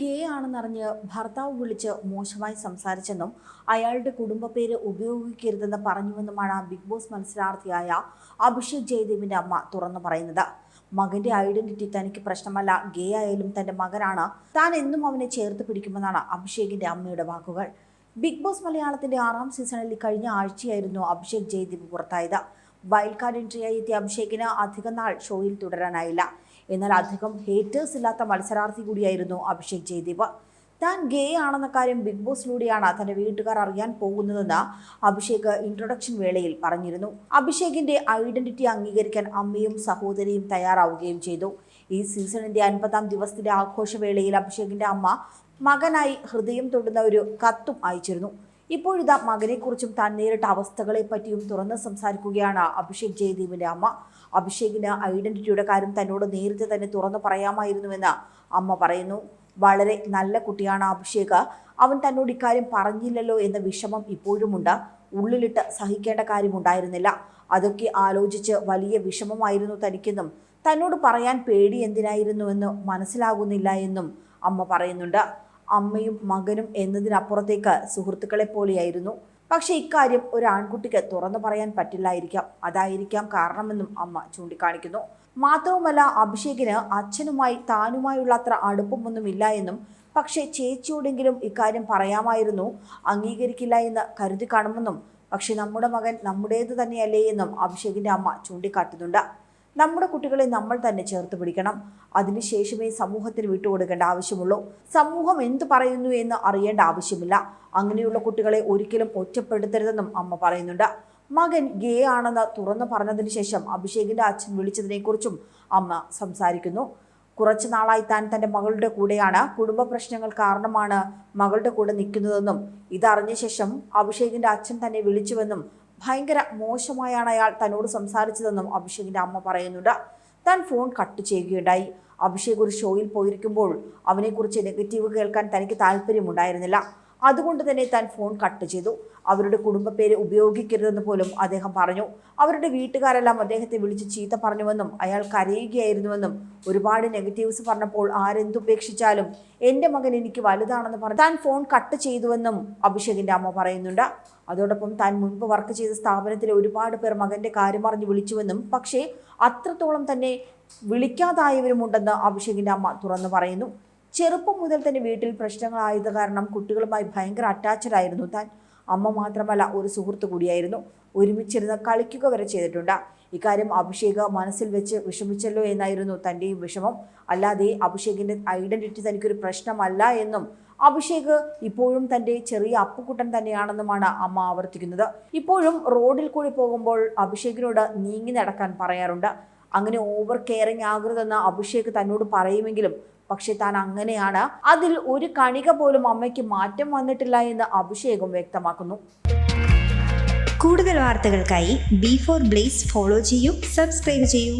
ഗേ ആണെന്നറിഞ്ഞ് ഭർത്താവ് വിളിച്ച് മോശമായി സംസാരിച്ചെന്നും അയാളുടെ കുടുംബ പേര് ഉപയോഗിക്കരുതെന്ന് പറഞ്ഞുവെന്നുമാണ് ബിഗ് ബോസ് മത്സരാർത്ഥിയായ അഭിഷേക് ജയദേവിന്റെ അമ്മ തുറന്നു പറയുന്നത്. മകന്റെ ഐഡന്റിറ്റി തനിക്ക് പ്രശ്നമല്ല. ഗേ ആയാലും തന്റെ മകനാണ്. താൻ എന്നും അവനെ ചേർത്ത് പിടിക്കുമെന്നാണ് അഭിഷേകിന്റെ അമ്മയുടെ വാക്കുകൾ. ബിഗ് ബോസ് മലയാളത്തിന്റെ ആറാം സീസണിൽ കഴിഞ്ഞ ആഴ്ചയായിരുന്നു അഭിഷേക് ജയദേവ് പുറത്തായത്. വൈൽഡ് കാർഡ് എൻട്രിയായി എത്തിയ അഭിഷേകിന് അധികം നാൾ ഷോയിൽ തുടരാനായില്ല. എന്നാൽ അധികം ഹേറ്റേഴ്സ് ഇല്ലാത്ത മത്സരാർത്ഥി കൂടിയായിരുന്നു അഭിഷേക് ജയദീപ്. താൻ ഗേ ആണെന്ന കാര്യം ബിഗ് ബോസിലൂടെയാണ് തന്റെ വീട്ടുകാർ അറിയാൻ പോകുന്നതെന്ന് അഭിഷേക് ഇൻട്രൊഡക്ഷൻ വേളയിൽ പറഞ്ഞിരുന്നു. അഭിഷേകിന്റെ ഐഡന്റിറ്റി അംഗീകരിക്കാൻ അമ്മയും സഹോദരിയും തയ്യാറാവുകയും ചെയ്തു. ഈ സീസണിന്റെ അൻപതാം ദിവസത്തിന്റെ ആഘോഷവേളയിൽ അഭിഷേകിന്റെ അമ്മ മകനായി ഹൃദയം തൊടുന്ന ഒരു കത്തും അയച്ചിരുന്നു. ഇപ്പോഴിതാ മകനെക്കുറിച്ചും താൻ നേരിട്ട അവസ്ഥകളെ പറ്റിയും തുറന്ന് സംസാരിക്കുകയാണ് അഭിഷേക് ജയദീപിന്റെ അമ്മ. അഭിഷേകിന് ഐഡന്റിറ്റിയുടെ കാര്യം തന്നോട് നേരത്തെ തന്നെ തുറന്നു പറയാമായിരുന്നുവെന്ന് അമ്മ പറയുന്നു. വളരെ നല്ല കുട്ടിയാണ് അഭിഷേക്. അവൻ തന്നോട് ഇക്കാര്യം പറഞ്ഞില്ലല്ലോ എന്ന വിഷമം ഇപ്പോഴുമുണ്ട്. ഉള്ളിലിട്ട് സഹിക്കേണ്ട കാര്യമുണ്ടായിരുന്നില്ല. അതൊക്കെ ആലോചിച്ച് വലിയ വിഷമമായിരുന്നു തനിക്കെന്നും തന്നോട് പറയാൻ പേടി എന്തിനായിരുന്നുവെന്ന് മനസ്സിലാകുന്നില്ല എന്നും അമ്മ പറയുന്നുണ്ട്. അമ്മയും മകനും എന്നതിനപ്പുറത്തേക്ക് സുഹൃത്തുക്കളെ പോലെയായിരുന്നു. പക്ഷെ ഇക്കാര്യം ഒരു ആൺകുട്ടിക്ക് തുറന്നു പറയാൻ പറ്റില്ലായിരിക്കാം. അതായിരിക്കാം കാരണമെന്നും അമ്മ ചൂണ്ടിക്കാണിക്കുന്നു. മാത്രവുമല്ല അഭിഷേകിന് അച്ഛനുമായി താനുമായുള്ള അത്ര അടുപ്പമൊന്നുമില്ല എന്നും പക്ഷേ ചേച്ചിയോടെങ്കിലും ഇക്കാര്യം പറയാമായിരുന്നു. അംഗീകരിക്കില്ല എന്ന് കരുതി കാണുമെന്നും പക്ഷെ നമ്മുടെ മകൻ നമ്മുടേത് തന്നെയല്ലേ എന്നും അഭിഷേകിന്റെ അമ്മ ചൂണ്ടിക്കാട്ടുന്നുണ്ട്. നമ്മുടെ കുട്ടികളെ നമ്മൾ തന്നെ ചേർത്ത് പിടിക്കണം. അതിനുശേഷമേ സമൂഹത്തിന് വിട്ടുകൊടുക്കേണ്ട ആവശ്യമുള്ളൂ. സമൂഹം എന്തു പറയുന്നു എന്ന് അറിയേണ്ട ആവശ്യമില്ല. അങ്ങനെയുള്ള കുട്ടികളെ ഒരിക്കലും ഒറ്റപ്പെടുത്തരുതെന്നും അമ്മ പറയുന്നുണ്ട്. മകൻ ഗേ ആണെന്ന് തുറന്നു പറഞ്ഞതിന് ശേഷം അഭിഷേകിന്റെ അച്ഛൻ വിളിച്ചതിനെക്കുറിച്ചും അമ്മ സംസാരിക്കുന്നു. കുറച്ചു നാളായി താൻ തന്റെ മകളുടെ കൂടെയാണ്. കുടുംബ പ്രശ്നങ്ങൾ കാരണമാണ് മകളുടെ കൂടെ നിൽക്കുന്നതെന്നും ഇതറിഞ്ഞ ശേഷം അഭിഷേകിന്റെ അച്ഛൻ തന്നെ വിളിച്ചുവെന്നും ഭയങ്കര മോശമായാണ് അയാൾ തന്നോട് സംസാരിച്ചതെന്നും അഭിഷേകിന്റെ അമ്മ പറയുന്നുണ്ട്. താൻ ഫോൺ കട്ട് ചെയ്യുകയുണ്ടായി. അഭിഷേക് ഒരു ഷോയിൽ പോയിരിക്കുമ്പോൾ അവനെക്കുറിച്ച് നെഗറ്റീവ് കേൾക്കാൻ തനിക്ക് താല്പര്യമുണ്ടായിരുന്നില്ല. അതുകൊണ്ട് തന്നെ താൻ ഫോൺ കട്ട് ചെയ്തു. അവരുടെ കുടുംബപ്പേര് ഉപയോഗിക്കരുതെന്ന് പോലും അദ്ദേഹം പറഞ്ഞു. അവരുടെ വീട്ടുകാരെല്ലാം അദ്ദേഹത്തെ വിളിച്ച് ചീത്ത പറഞ്ഞുവെന്നും അയാൾ കരയുകയായിരുന്നുവെന്നും ഒരുപാട് നെഗറ്റീവ്സ് പറഞ്ഞപ്പോൾ ആരെന്തുപേക്ഷിച്ചാലും എന്റെ മകൻ എനിക്ക് വലുതാണെന്ന് പറഞ്ഞു താൻ ഫോൺ കട്ട് ചെയ്തുവെന്നും അഭിഷേകിന്റെ അമ്മ പറയുന്നുണ്ട്. അതോടൊപ്പം താൻ മുൻപ് വർക്ക് ചെയ്ത സ്ഥാപനത്തിലെ ഒരുപാട് പേർ മകന്റെ കാര്യം പറഞ്ഞ് വിളിച്ചുവെന്നും പക്ഷേ അത്രത്തോളം തന്നെ വിളിക്കാതായവരുമുണ്ടെന്ന് അഭിഷേകിന്റെ അമ്മ തുറന്നു പറയുന്നു. ചെറുപ്പം മുതൽ തന്നെ വീട്ടിൽ പ്രശ്നങ്ങളായത് കാരണം കുട്ടികളുമായി ഭയങ്കര അറ്റാച്ചഡ് ആയിരുന്നു. താൻ അമ്മ മാത്രമല്ല ഒരു സുഹൃത്ത് കൂടിയായിരുന്നു. ഒരുമിച്ചിരുന്ന് കളിക്കുക വരെ ചെയ്തിട്ടുണ്ട്. ഇക്കാര്യം അഭിഷേക് മനസ്സിൽ വെച്ച് വിഷമിച്ചല്ലോ എന്നായിരുന്നു തന്റെയും വിഷമം. അല്ലാതെ അഭിഷേകിന്റെ ഐഡന്റിറ്റി തനിക്കൊരു പ്രശ്നമല്ല എന്നും അഭിഷേക് ഇപ്പോഴും തന്റെ ചെറിയ അപ്പുക്കുട്ടൻ തന്നെയാണെന്നുമാണ് അമ്മ ആവർത്തിക്കുന്നത്. ഇപ്പോഴും റോഡിൽ കൂടി പോകുമ്പോൾ അഭിഷേകിനോട് നീങ്ങി നടക്കാൻ പറയാറുണ്ട്. അങ്ങനെ ഓവർ കെയറിങ് ആകരുതെന്ന് അഭിഷേക് തന്നോട് പറയുമെങ്കിലും പക്ഷെ താൻ അങ്ങനെയാണ്. അതിൽ ഒരു കണിക പോലും അമ്മയ്ക്ക് മാറ്റം വന്നിട്ടില്ല എന്ന് അഭിഷേകും വ്യക്തമാക്കുന്നു. കൂടുതൽ വാർത്തകൾക്കായി ബി ഫോർ ബ്ലേസ് ഫോളോ ചെയ്യൂ സബ്സ്ക്രൈബ് ചെയ്യൂ.